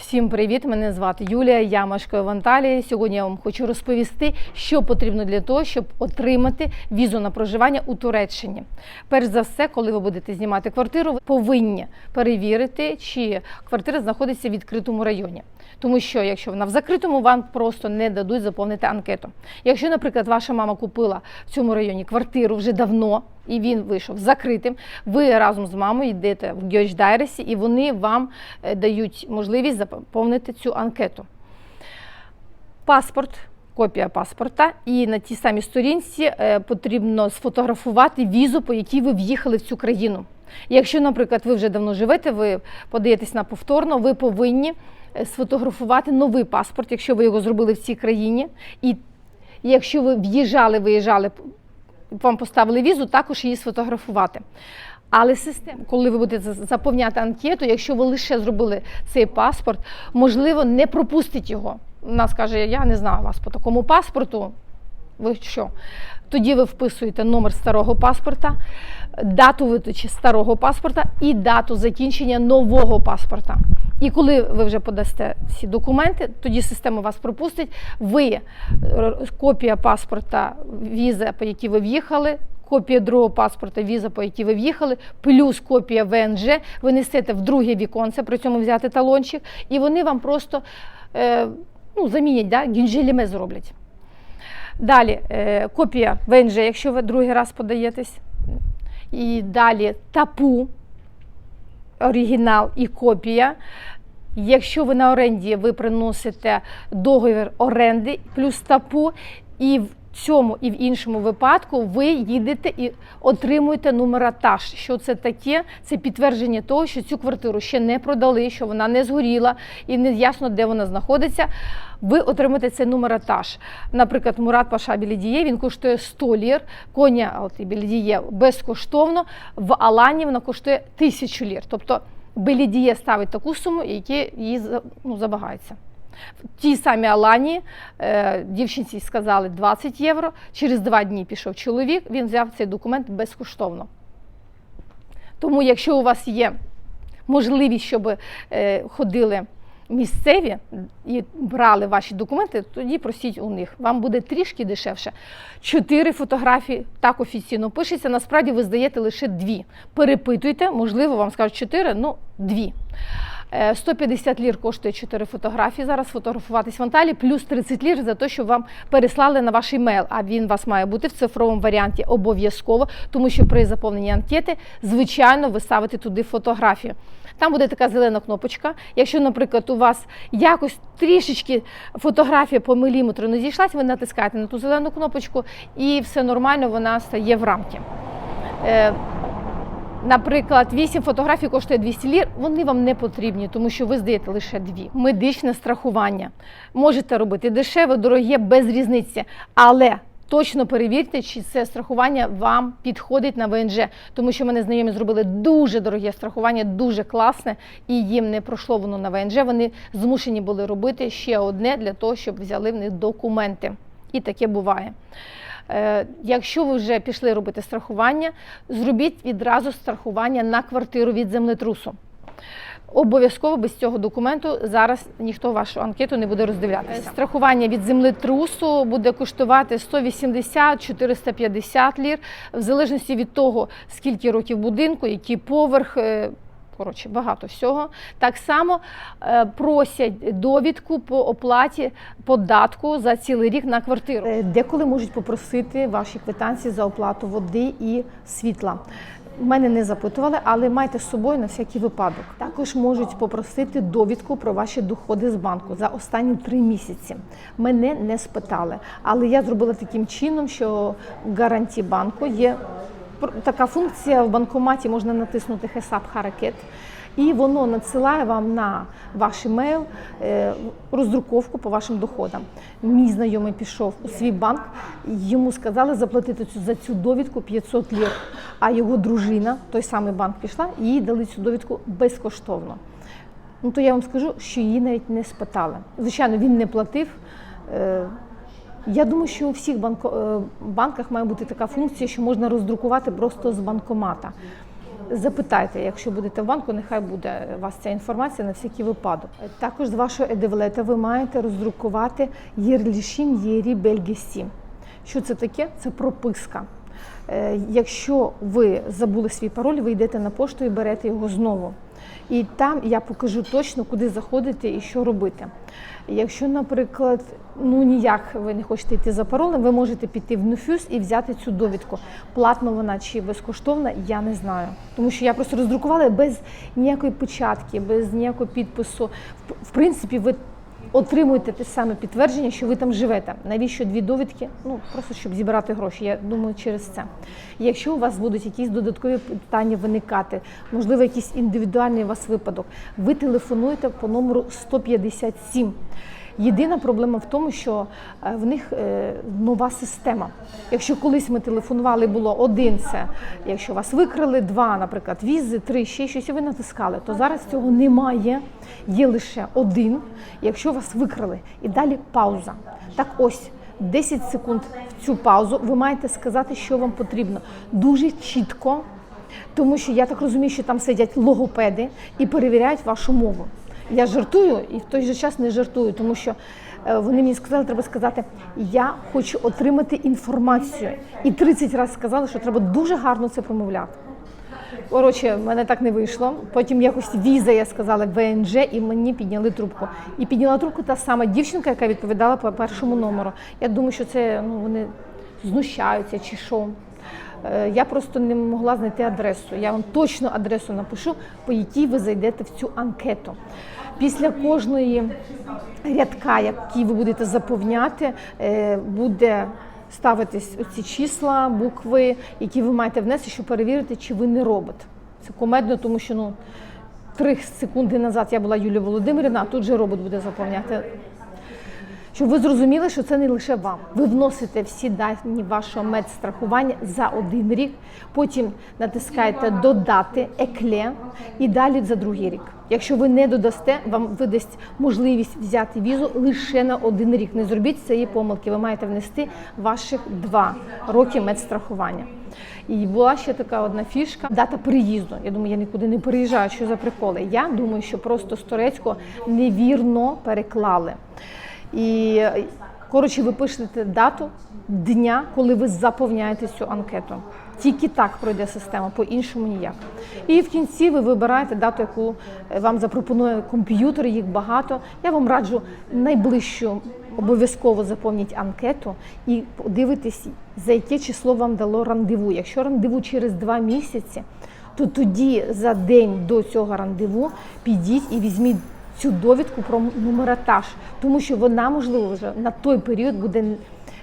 Всім привіт! Мене звати Юлія. Я мешкаю в Анталії. Сьогодні я вам хочу розповісти, що потрібно для того, щоб отримати візу на проживання у Туреччині. Перш за все, коли ви будете знімати квартиру, ви повинні перевірити, чи квартира знаходиться в відкритому районі. Тому що якщо вона в закритому, вам просто не дадуть заповнити анкету. Якщо, наприклад, ваша мама купила в цьому районі квартиру вже давно, і він вийшов закритим, ви разом з мамою йдете в Гьоч-Дайресі, і вони вам е, дають можливість заповнити цю анкету. Паспорт, копія паспорта, і на тій самій сторінці е, потрібно сфотографувати візу, по якій ви в'їхали в цю країну. Якщо, наприклад, ви вже давно живете, ви подаєтесь на повторно, ви повинні е, сфотографувати новий паспорт, якщо ви його зробили в цій країні. І якщо ви в'їжджали, виїжджали, вам поставили візу, також її сфотографувати. Але система, коли ви будете заповняти анкету, якщо ви лише зробили цей паспорт, можливо, не пропустить його. Вона скаже, я не знаю вас по такому паспорту. Ви що? Тоді ви вписуєте номер старого паспорта, дату видачі старого паспорта і дату закінчення нового паспорта. І коли ви вже подасте всі документи, тоді система вас пропустить. Ви е, копія паспорта, віза, по якій ви в'їхали, копія другого паспорта, віза, по якій ви в'їхали, плюс копія ВНЖ, ви несете в друге віконце, при цьому взяти талончик, і вони вам просто е, ну, замінять, да? гінжеліме зроблять. Далі е, копія ВНЖ, якщо ви другий раз подаєтесь. І далі тапу, оригінал і копія. Якщо ви на оренді, ви приносите договір оренди плюс тапу, і цьому і в іншому випадку ви їдете і отримуєте нумератаж. Що це таке? Це підтвердження того, що цю квартиру ще не продали, що вона не згоріла і не ясно, де вона знаходиться. Ви отримаєте цей нумератаж. Наприклад, Мурат Паша Білідіє, він коштує 100 лір, коня от, і Білідіє безкоштовно, в Алані вона коштує 1000 лір. Тобто Белідіє ставить таку суму, їй за- ну, забагається. В тій самій Алані е, дівчинці сказали 20 євро. Через два дні пішов чоловік, він взяв цей документ безкоштовно. Тому, якщо у вас є можливість, щоб е, ходили місцеві і брали ваші документи, тоді просіть у них. Вам буде трішки дешевше. Чотири фотографії так офіційно пишеться. Насправді ви здаєте лише дві. Перепитуйте, можливо, вам скажуть чотири, ну дві. Е, 150 лір коштує 4 фотографії. Зараз фотографуватись в Анталії, плюс 30 лір за те, що вам переслали на ваш емейл. А він вас має бути в цифровому варіанті обов'язково, тому що при заповненні анкети, звичайно, ви ставите туди фотографію. Там буде така зелена кнопочка. Якщо, наприклад, у вас якось трішечки фотографія по міліметру не зійшлась, ви натискаєте на ту зелену кнопочку і все нормально, вона стає в рамки. Наприклад, 8 фотографій коштує 200 лір. Вони вам не потрібні, тому що ви здаєте лише дві. Медичне страхування можете робити дешеве, дороге, без різниці, але точно перевірте, чи це страхування вам підходить на ВНЖ, тому що мене знайомі зробили дуже дороге страхування, дуже класне, і їм не пройшло воно на ВНЖ. Вони змушені були робити ще одне для того, щоб взяли в них документи. І таке буває. Е, Якщо ви вже пішли робити страхування, зробіть відразу страхування на квартиру від землетрусу. Обов'язково без цього документу зараз ніхто вашу анкету не буде роздивлятися. Страхування від землетрусу буде коштувати 180-450 лір, в залежності від того, скільки років будинку, який поверх. Коротше, багато всього. Так само е, просять довідку по оплаті податку за цілий рік на квартиру. Е, Деколи можуть попросити ваші квитанції за оплату води і світла. Мене не запитували, але майте з собою на всякий випадок. Також можуть попросити довідку про ваші доходи з банку за останні три місяці. Мене не спитали, але я зробила таким чином, що гарантії банку є така функція в банкоматі можна натиснути Хесап Харакет, і воно надсилає вам на ваш емейл е, роздруковку по вашим доходам. Мій знайомий пішов у свій банк, йому сказали заплатити за цю довідку 500 лір. А його дружина, той самий банк пішла, їй дали цю довідку безкоштовно. Ну то я вам скажу, що її навіть не спитали. Звичайно, він не платив. Я думаю, що у всіх банко, е, банках має бути така функція, що можна роздрукувати просто з банкомата. запитайте, якщо будете в банку, нехай буде у вас ця інформація на всякий випадок. Також з вашого едевлета ви маєте роздрукувати Єрлішін Єрі Бельгісі. Що це таке? Це прописка. Е, Якщо ви забули свій пароль, ви йдете на пошту і берете його знову. І там я покажу точно, куди заходити і що робити. Якщо, наприклад, ну ніяк ви не хочете йти за паролем, ви можете піти в Нуфюз і взяти цю довідку. Платна вона чи безкоштовна, я не знаю. Тому що я просто роздрукувала без ніякої печатки, без ніякого підпису. В- В принципі, ви отримуєте те саме підтвердження, що ви там живете. Навіщо дві довідки? Ну просто щоб зібрати гроші. Я думаю, через це. Якщо у вас будуть якісь додаткові питання виникати, можливо, якийсь індивідуальний у вас випадок, ви телефонуєте по номеру 157. Єдина проблема в тому, що е, в них е, нова система. Якщо колись ми телефонували, було один це, якщо вас викрали, два, наприклад, візи, три, ще щось, і ви натискали, то зараз цього немає. Є лише один, якщо вас викрали. І далі пауза. Так ось. 10 секунд в цю паузу ви маєте сказати, що вам потрібно. Дуже чітко, тому що я так розумію, що там сидять логопеди і перевіряють вашу мову. Я жартую і в той же час не жартую, тому що е, вони мені сказали, треба сказати, я хочу отримати інформацію. І 30 разів сказали, що треба дуже гарно це промовляти. Коротше, в мене так не вийшло. Потім якось віза, я сказала, ВНЖ, і мені підняли трубку. І підняла трубку та сама дівчинка, яка відповідала по першому номеру. Я думаю, що це ну, вони знущаються чи що. Е, Я просто не могла знайти адресу. Я вам точно адресу напишу, по якій ви зайдете в цю анкету. Після кожної рядка, який ви будете заповняти, е, буде ставитись оці числа, букви, які ви маєте внести, щоб перевірити, чи ви не робот. Це кумедно, тому що ну три секунди назад я була Юлія Володимирівна, а тут же робот буде заповняти. Щоб ви зрозуміли, що це не лише вам. Ви вносите всі дані вашого медстрахування за один рік, потім натискаєте додати екле і далі за другий рік. Якщо ви не додасте, вам видасть можливість взяти візу лише на один рік. Не зробіть цієї помилки. Ви маєте внести ваших два роки медстрахування. І була ще така одна фішка дата приїзду. Я думаю, я нікуди не переїжджаю, що за приколи. Я думаю, що просто з турецького невірно переклали. І коротше, ви пишете дату дня, коли ви заповняєте цю анкету. Тільки так пройде система, по-іншому ніяк. І в кінці ви вибираєте дату, яку е, вам запропонує комп'ютер, їх багато. Я вам раджу найближчу обов'язково заповніть анкету і подивитись, за яке число вам дало рандеву. Якщо рандеву через два місяці, то тоді за день до цього рандеву підіть і візьміть цю довідку про нумератаж, тому що вона, можливо, вже на той період буде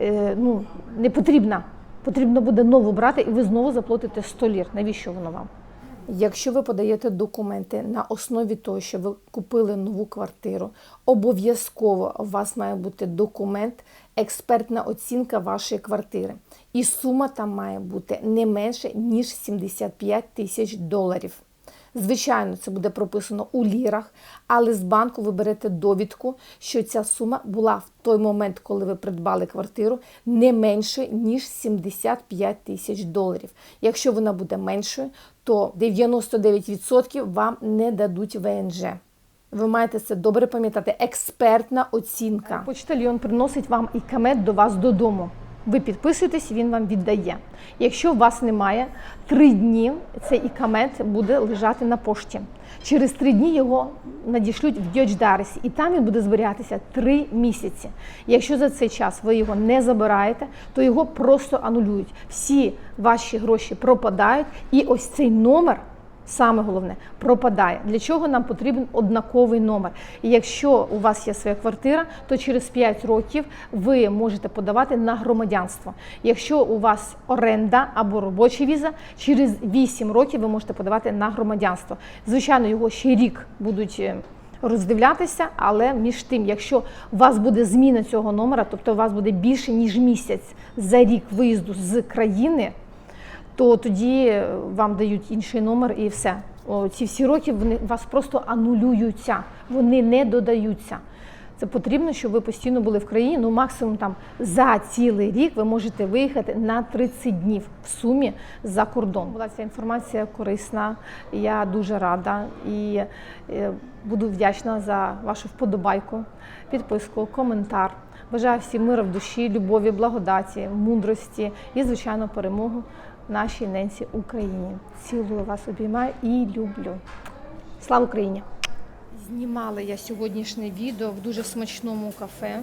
е, ну, не потрібна. Потрібно буде нову брати, і ви знову заплатите 100 лір. Навіщо воно вам? Якщо ви подаєте документи на основі того, що ви купили нову квартиру, обов'язково у вас має бути документ, експертна оцінка вашої квартири. І сума там має бути не менше, ніж 75 тисяч доларів. Звичайно, це буде прописано у лірах, але з банку ви берете довідку, що ця сума була в той момент, коли ви придбали квартиру, не менше ніж 75 тисяч доларів. Якщо вона буде меншою, то 99% вам не дадуть ВНЖ. Ви маєте це добре пам'ятати. Експертна оцінка. Почтальйон приносить вам ікамет до вас додому. Ви підписуєтесь, він вам віддає. Якщо у вас немає, три дні цей ікамет буде лежати на пошті. Через три дні його надішлють в Дьочдаресі, і там він буде зберігатися три місяці. Якщо за цей час ви його не забираєте, то його просто анулюють. Всі ваші гроші пропадають, і ось цей номер. Саме головне пропадає. Для чого нам потрібен однаковий номер? І якщо у вас є своя квартира, то через 5 років ви можете подавати на громадянство. Якщо у вас оренда або робоча віза, через 8 років ви можете подавати на громадянство. Звичайно, його ще рік будуть. е, Роздивлятися, але між тим, якщо у вас буде зміна цього номера, тобто у вас буде більше ніж місяць за рік виїзду з країни, то тоді вам дають інший номер і все. О, ці всі роки вони вас просто анулюються, вони не додаються. Це потрібно, щоб ви постійно були в країні. Ну, максимум там за цілий рік ви можете виїхати на 30 днів в сумі за кордон. Була ця інформація корисна. Я дуже рада і е, буду вдячна за вашу вподобайку, підписку, коментар. Бажаю всім миру в душі, любові, благодаті, мудрості і, звичайно, перемогу нашій ненці Україні. Цілую вас, обіймаю і люблю. Слава Україні! Знімала я сьогоднішнє відео в дуже смачному кафе.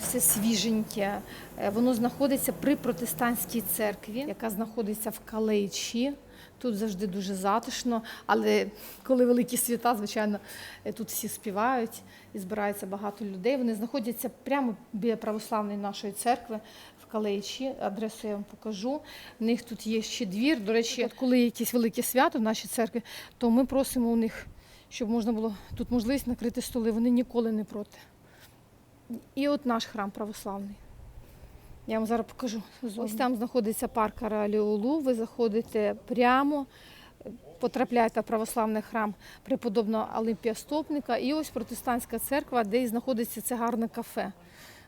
Все свіженьке. Е, Воно знаходиться при протестантській церкві, яка знаходиться в Калеїчі. Тут завжди дуже затишно, але коли великі свята, звичайно, е, тут всі співають і збирається багато людей. Вони знаходяться прямо біля православної нашої церкви в Калеїчі. Адресу я вам покажу. В них тут є ще двір. До речі, от коли є якесь велике свято в нашій церкві, то ми просимо у них, щоб можна було тут можливість накрити столи. Вони ніколи не проти. І от наш храм православний. Я вам зараз покажу. Ось там знаходиться парк Араліолу. Ви заходите прямо, потрапляєте в православний храм преподобного Олимпія Стопника. І ось протестантська церква, де і знаходиться це гарне кафе.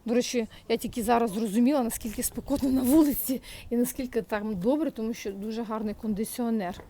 До речі, я тільки зараз зрозуміла, наскільки спекотно на вулиці і наскільки там добре, тому що дуже гарний кондиціонер.